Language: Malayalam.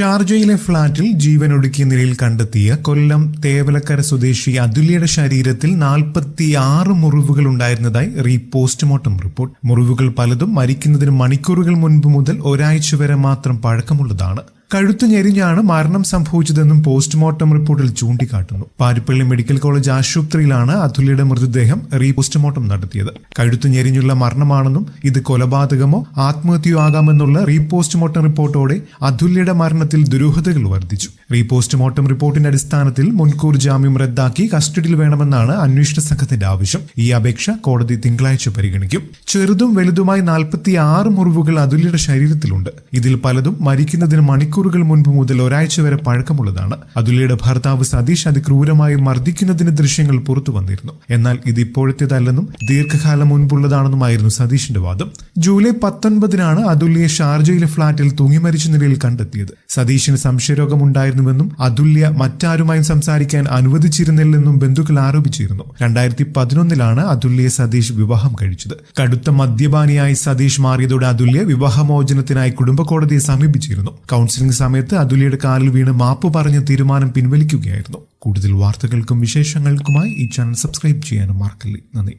ഷാർജയിലെ ഫ്ളാറ്റിൽ ജീവനൊടുക്കിയ നിലയിൽ കണ്ടെത്തിയ കൊല്ലം തേവലക്കര സ്വദേശി അതുല്യയുടെ ശരീരത്തിൽ നാൽപ്പത്തി ആറ് മുറിവുകൾ ഉണ്ടായിരുന്നതായി റീ പോസ്റ്റ്മോർട്ടം റിപ്പോർട്ട്. മുറിവുകൾ പലതും മരിക്കുന്നതിന് മണിക്കൂറുകൾ മുൻപ് മുതൽ ഒരാഴ്ച വരെ മാത്രം പഴക്കമുള്ളതാണ്. കഴുത്ത് ഞെരിഞ്ഞാണ് മരണം സംഭവിച്ചതെന്നും പോസ്റ്റ്മോർട്ടം റിപ്പോർട്ടിൽ ചൂണ്ടിക്കാട്ടുന്നു. പാരിപ്പള്ളി മെഡിക്കൽ കോളേജ് ആശുപത്രിയിലാണ് അതുല്യയുടെ മൃതദേഹം റീ പോസ്റ്റ്മോർട്ടം നടത്തിയത്. കഴുത്തു ഞെരിഞ്ഞുള്ള മരണമാണെന്നും ഇത് കൊലപാതകമോ ആത്മഹത്യയോ ആകാമെന്നുള്ള റീ പോസ്റ്റ്മോർട്ടം റിപ്പോർട്ടോടെ അതുല്യയുടെ മരണത്തിൽ ദുരൂഹതകൾ വർദ്ധിച്ചു. റീ പോസ്റ്റ്മോർട്ടം റിപ്പോർട്ടിന്റെ അടിസ്ഥാനത്തിൽ മുൻകൂർ ജാമ്യം റദ്ദാക്കി കസ്റ്റഡിയിൽ വേണമെന്നാണ് അന്വേഷണ സംഘത്തിന്റെ ആവശ്യം. ഈ അപേക്ഷ കോടതി തിങ്കളാഴ്ച പരിഗണിക്കും. ചെറുതും വലുതുമായി നാൽപ്പത്തി ആറ് മുറിവുകൾ അതുല്യയുടെ ശരീരത്തിലുണ്ട്. ഇതിൽ പലതും മരിക്കുന്നതിന് മണിക്കൂറുകൾ മുൻപ് മുതൽ ഒരാഴ്ച വരെ പഴക്കമുള്ളതാണ്. അതുലയുടെ ഭർത്താവ് സതീഷ് അതിക്രൂരമായി മർദ്ദിക്കുന്നതിന് ദൃശ്യങ്ങൾ പുറത്തു വന്നിരുന്നു. എന്നാൽ ഇത് ഇപ്പോഴത്തേതല്ലെന്നും ദീർഘകാലം മുൻപുള്ളതാണെന്നുമായിരുന്നു സതീഷിന്റെ വാദം. ജൂലൈ പത്തൊൻപതിനാണ് അതുല്യയെ ഷാർജയിലെ ഫ്ളാറ്റിൽ തൂങ്ങിമരിച്ച നിലയിൽ കണ്ടെത്തിയത്. സതീഷിന് സംശയരോഗമുണ്ടായിരുന്നുവെന്നും അതുല്യ മറ്റാരുമായും സംസാരിക്കാൻ അനുവദിച്ചിരുന്നില്ലെന്നും ബന്ധുക്കൾ ആരോപിച്ചിരുന്നു. രണ്ടായിരത്തി പതിനൊന്നിലാണ് അതുല്യ സതീഷ് വിവാഹം കഴിച്ചത്. കടുത്ത മദ്യപാനിയായി സതീഷ് മാറിയതോടെ അതുല്യ വിവാഹമോചനത്തിനായി കുടുംബ കോടതിയെ സമീപിച്ചിരുന്നു. കൗൺസിലിംഗ് സമയത്ത് അതുല്യയുടെ കാലിൽ വീണ് മാപ്പ് പറഞ്ഞ് തീരുമാനം പിൻവലിക്കുകയായിരുന്നു. കൂടുതൽ വാർത്തകൾക്കും വിശേഷങ്ങൾക്കുമായി ഈ ചാനൽ സബ്സ്ക്രൈബ് ചെയ്യാനും മറക്കല്ലേ. നന്ദി.